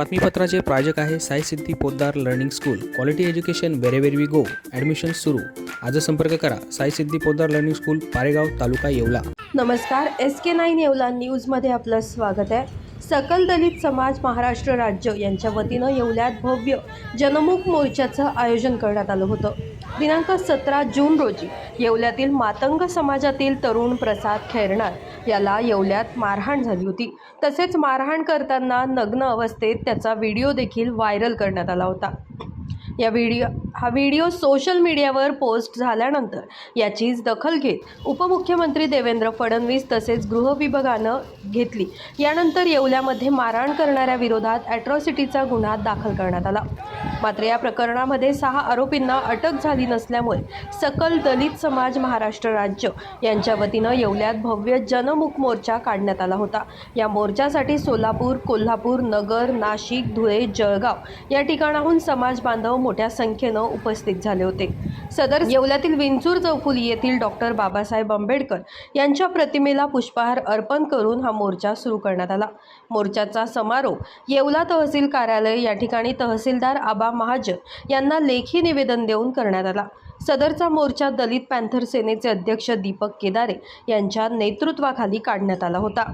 बातमीपत्राचे प्रायोजक आहे Sai Siddhi Poddar learning school. Quality education wherever we go admission सुरू. आज संपर्क करा. Sai Siddhi Poddar learning school Paregaon taluka Yeola. नमस्कार. S K nine Yeola. न्यूजमध्ये आपलं स्वागत आहे. सकल दलित समाज महाराष्ट्र राज्य यांच्या वतीनं येवल्यात भव्य जनमुख मोर्चाचं आयोजन करण्यात आलं होतं. दिनांक सतरा जून रोजी येवल्यातील मातंग समाजातील तरुण प्रसाद खैरणार याला येवल्यात मारहाण झाली होती. तसेच मारहाण करताना नग्न अवस्थेत त्याचा व्हिडिओ देखील व्हायरल करण्यात आला होता. या व्हिडिओ हा व्हिडिओ सोशल मीडियावर पोस्ट झाल्यानंतर याचीच दखल घेत उपमुख्यमंत्री देवेंद्र फडणवीस तसेच गृह विभागानं घेतली. यानंतर येवल्यामध्ये मारहाण करणाऱ्या विरोधात ॲट्रॉसिटीचा गुन्हा दाखल करण्यात आला. मात्र या प्रकरणामध्ये सहा आरोपींना अटक झाली नसल्यामुळे सकल दलित समाज महाराष्ट्र राज्य यांच्या वतीनं येवल्यात भव्य जनमुख मोर्चा काढण्यात आला होता. या मोर्चासाठी सोलापूर कोल्हापूर नगर नाशिक धुळे जळगाव या ठिकाणाहून समाज बांधव मोठ्या संख्येनं उपस्थित झाले होते. सदर येवल्यातील विंचूर चौफुली येथील डॉक्टर बाबासाहेब आंबेडकर यांच्या प्रतिमेला पुष्पहार अर्पण करून हा मोर्चा सुरू करण्यात आला. मोर्चाचा समारोप येवला तहसील कार्यालय या ठिकाणी तहसीलदार आबा महाजन यांना लेखी निवेदन देऊन करण्यात आला. सदरचा मोर्चा दलित पॅन्थर सेनेचे अध्यक्ष दीपक केदारे यांच्या नेतृत्वाखाली काढण्यात आला होता.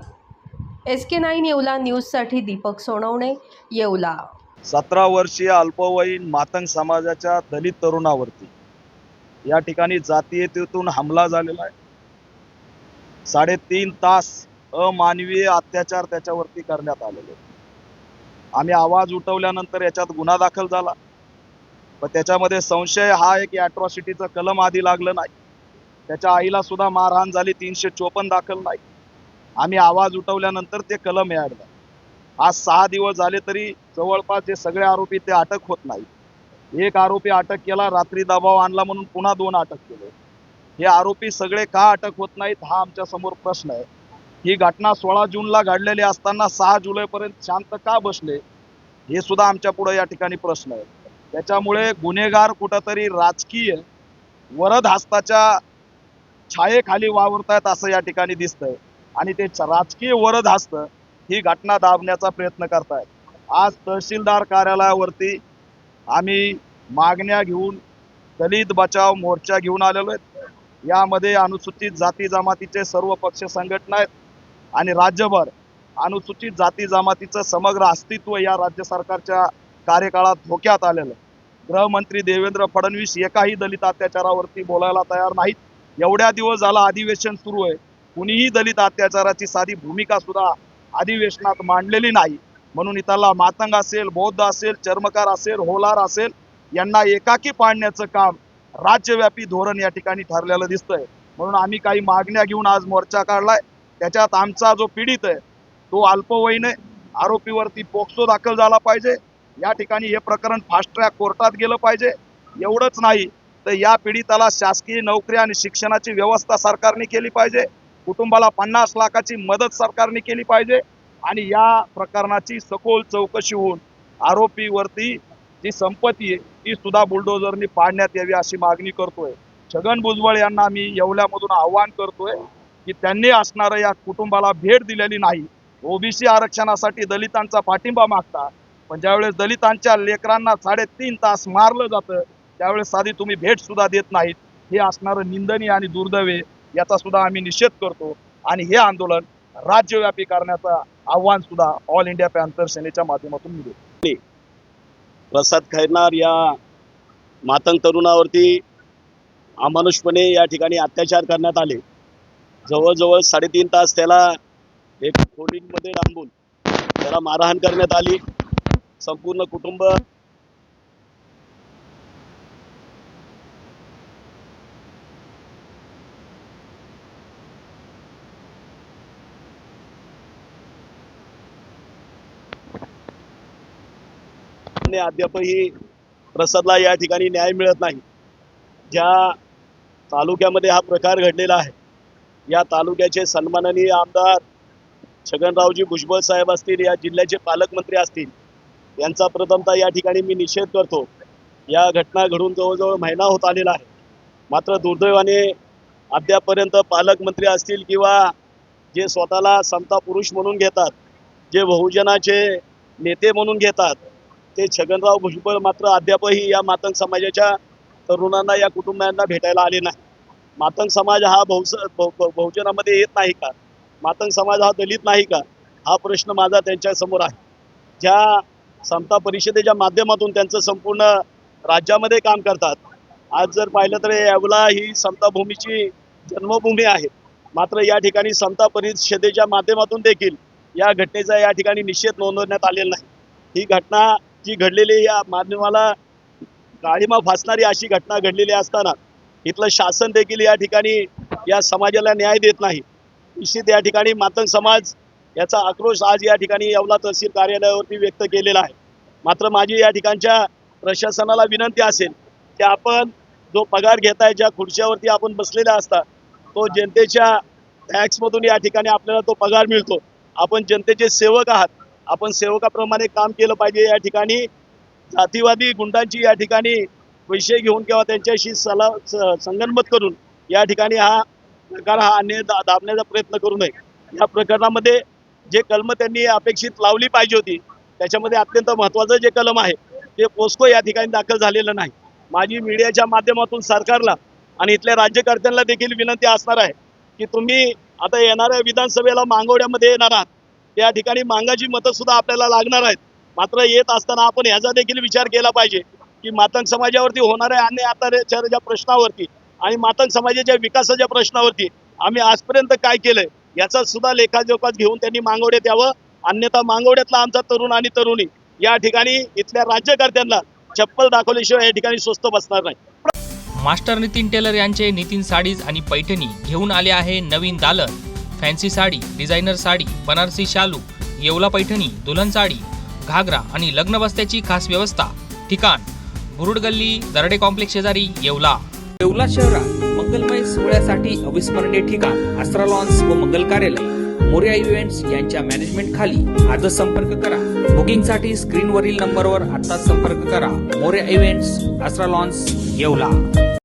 एस के नाईन येवला न्यूजसाठी दीपक सोनवणे येवला. सतरा वर्षीय अल्पवयीन मातंग समाजाच्या दलित तरुणावरती या ठिकाणी जातीयतेतून हमला झालेला आहे. साडेतीन तास अमानवीय अत्याचार त्याच्यावरती करण्यात आलेले आम्ही आवाज उठवल्यानंतर याच्यात गुन्हा दाखल झाला. पण त्याच्यामध्ये संशय हा आहे की अट्रॉसिटीचं कलम आधी लागलं नाही. त्याच्या आईला सुद्धा मारहाण झाली तीनशे चोपन्न दाखल नाही. आम्ही आवाज उठवल्यानंतर ते कलम ऍड आज सहा दिवस झाले तरी जवळपास जे सगळे आरोपी ते अटक होत नाही. एक आरोपी अटक केला रात्री दबाव आणला म्हणून पुन्हा दोन अटक केले. हे आरोपी सगळे का अटक होत नाहीत हा आमच्यासमोर प्रश्न आहे. ही घटना सोळा जूनला घडलेली असताना सहा जुलैपर्यंत शांत का बसले? हे सुद्धा आमच्या पुढे या ठिकाणी प्रश्न आहे. त्याच्यामुळे गुन्हेगार कुठंतरी राजकीय वरद हस्ताच्या छायेखाली वावरतायत असं या ठिकाणी दिसतंय. आणि ते राजकीय वरद हस्त ही घटना दाबण्याचा प्रयत्न करतायत. आज तहसीलदार कार्यालयावरती आम्ही मागण्या घेऊन दलित बचाव मोर्चा घेऊन आलेलो आहेत. यामध्ये अनुसूचित जाती जमातीचे सर्व पक्ष संघटना आहेत. आणि राज्यभर अनुसूचित जाती जमातीचं समग्र अस्तित्व या राज्य सरकारच्या कार्यकाळात धोक्यात आलेलं गृहमंत्री देवेंद्र फडणवीस एकाही दलित अत्याचारावरती बोलायला तयार नाहीत. एवढ्या दिवस झाला अधिवेशन सुरू आहे. कुणीही दलित अत्याचाराची साधी भूमिका सुद्धा अधिवेशनात मांडलेली नाही. म्हणून इथला मातंग असेल बौद्ध असेल चर्मकार असेल होलार असेल यांना एकाकी पाडण्याचं काम राज्यव्यापी धोरण या ठिकाणी ठरलेलं दिसतंय. म्हणून आम्ही काही मागण्या घेऊन आज मोर्चा काढलाय. त्याच्यात आमचा जो पीडित आहे तो अल्पवयीन आहे. आरोपीवरती पोक्सो दाखल झाला पाहिजे. या ठिकाणी हे प्रकरण फास्ट ट्रॅक कोर्टात गेलं पाहिजे. एवढंच नाही तर या पीडिताला शासकीय नोकरी आणि शिक्षणाची व्यवस्था सरकारने केली पाहिजे. कुटुंबाला पन्नास लाखाची मदत सरकारने केली पाहिजे. आणि या प्रकरणाची सखोल चौकशी होऊन आरोपीवरती जी संपत्ती आहे ती सुद्धा बुलडोझरनी पाडण्यात यावी अशी मागणी करतोय. छगन भुजबळ यांना मी येवल्यामधून आव्हान करतोय. की त्यांनी असणारं या कुटुंबाला भेट दिलेली नाही. ओबीसी आरक्षणासाठी दलितांचा पाठिंबा मागता पण ज्यावेळेस दलितांच्या लेकरांना साडेतीन तास मारलं जातं त्यावेळेस साधी तुम्ही भेट सुद्धा देत नाहीत. हे असणारं निंदनीय आणि दुर्दैवे याचा सुद्धा आम्ही निषेध करतो. आणि हे आंदोलन राज्यव्यापी करण्याचं आव्हान सुद्धा ऑल इंडिया पॅन्थर सेनेच्या माध्यमातून मी प्रसाद खैरनार या मातंग तरुणावरती अमानुषपणे या ठिकाणी अत्याचार करण्यात आले. जवळजवळ साडेतीन तास त्याला एक खोलीमध्ये डांबून त्याला मारहाण करण्यात आली. संपूर्ण कुटुंब अद्यापही प्रसादला या ठिकाणी न्याय मिळत नाही. ज्या तालुक्यामध्ये हा प्रकार घडलेला आहे या तालुक्याचे सन्माननीय आमदार छगनरावजी भुजबळ साहेब असतील या जिल्ह्याचे पालकमंत्री असतील यांचा प्रथमतः या ठिकाणी मी निषेध करतो. या घटना घडून जवळजवळ महिना होत आलेला आहे. मात्र दुर्दैवाने अद्यापर्यंत पालकमंत्री असतील किंवा जे स्वतःला समता पुरुष म्हणून घेतात जे बहुजनाचे नेते म्हणून घेतात ते छगनराव भुजबळ मात्र अद्यापही या मातंग समाजाच्या तरुणांना या कुटुंबियांना भेटायला आले नाही मातंग समाज हा बहुस बहु- बहु- बहुजनामध्ये येत नाही का? मातंग समाज हा दलित नाही का? हा प्रश्न माझा त्यांच्यासमोर आहे. ज्या समता परिषदेच्या माध्यमातून त्यांचं संपूर्ण राज्यामध्ये काम करतात. आज जर पाहिलं तर येवला ही समता भूमीची जन्मभूमी आहे. मात्र या ठिकाणी समता परिषदेच्या माध्यमातून देखील या घटनेचा या ठिकाणी निषेध नोंदवण्यात आलेला नाही. ही घटना जी घडलेली या माध्यमाला गाळीमा फासणारी अशी घटना घडलेली असताना इथलं शासन देखील या ठिकाणी या समाजाला न्याय देत नाही. निश्चित या ठिकाणी मातंग समाज याचा आक्रोश आज या ठिकाणी येवला तहसील कार्यालयावरती व्यक्त केलेला आहे. मात्र माझी या ठिकाणच्या प्रशासनाला विनंती असेल की आपण जो पगार घेताय ज्या खुर्च्यावरती आपण बसलेला असता तो जनतेच्या टॅक्समधून या ठिकाणी आपल्याला तो पगार मिळतो. आपण जनतेचे सेवक आहात. आपण सेवकाप्रमाणे काम केलं पाहिजे या ठिकाणी. जातीवादी गुंडांची या ठिकाणी विषय घेऊन किंवा त्यांच्याशी सला संगनमत करून या ठिकाणी हा प्रकार हा अन्य दा दाबण्याचा प्रयत्न करू नये. या प्रकरणामध्ये जे कलम त्यांनी अपेक्षित लावली पाहिजे होती त्याच्यामध्ये अत्यंत महत्त्वाचं जे कलम आहे ते पोस्को या ठिकाणी दाखल झालेलं नाही. माझी मीडियाच्या माध्यमातून सरकारला आणि इथल्या राज्यकर्त्यांना देखील विनंती असणार आहे की तुम्ही आता येणाऱ्या विधानसभेला मांगवड्यामध्ये येणार आहात. त्या ठिकाणी मांगाची मतं सुद्धा आपल्याला लागणार आहेत. मात्र येत असताना आपण ह्याचा देखील विचार केला पाहिजे की मातंग समाजावरती होणाऱ्या अन्य अत्याचाराच्या प्रश्नावरती आणि मातंग समाजाच्या विकासाच्या प्रश्नावरती आम्ही आजपर्यंत काय केलंय याचा सुद्धा लेखाजोखा घेऊन त्यांनी मागवड्यात यावं. अन्यथा मांगवड्यातला आमचा तरुण आणि तरुणी या ठिकाणी इथल्या राज्यकर्त्यांना चप्पल दाखवल्याशिवाय या ठिकाणी स्वस्त बसणार नाही. मास्टर नितीन टेलर यांचे नितीन साडीज आणि पैठणी घेऊन आले आहे नवीन दालन फॅन्सी साडी डिझायनर साडी बनारसी शालू येवला पैठणी दुल्हन साडी घागरा आणि लग्न बस्त्याची खास व्यवस्था. ठिकाण मुरुड गल्ली दरडे कॉम्प्लेक्स शेजारी येवला. येवला शहरात मंगलमय सोहळ्यासाठी अविस्मरणीय ठिकाण आस्त्रा लॉन्स व मंगल कार्यालय. मोर्या इव्हेंट्स यांच्या मॅनेजमेंट खाली आजच संपर्क करा. बुकिंगसाठी स्क्रीनवरील नंबरवर आता संपर्क करा. Morya events Astra lawns Yeola.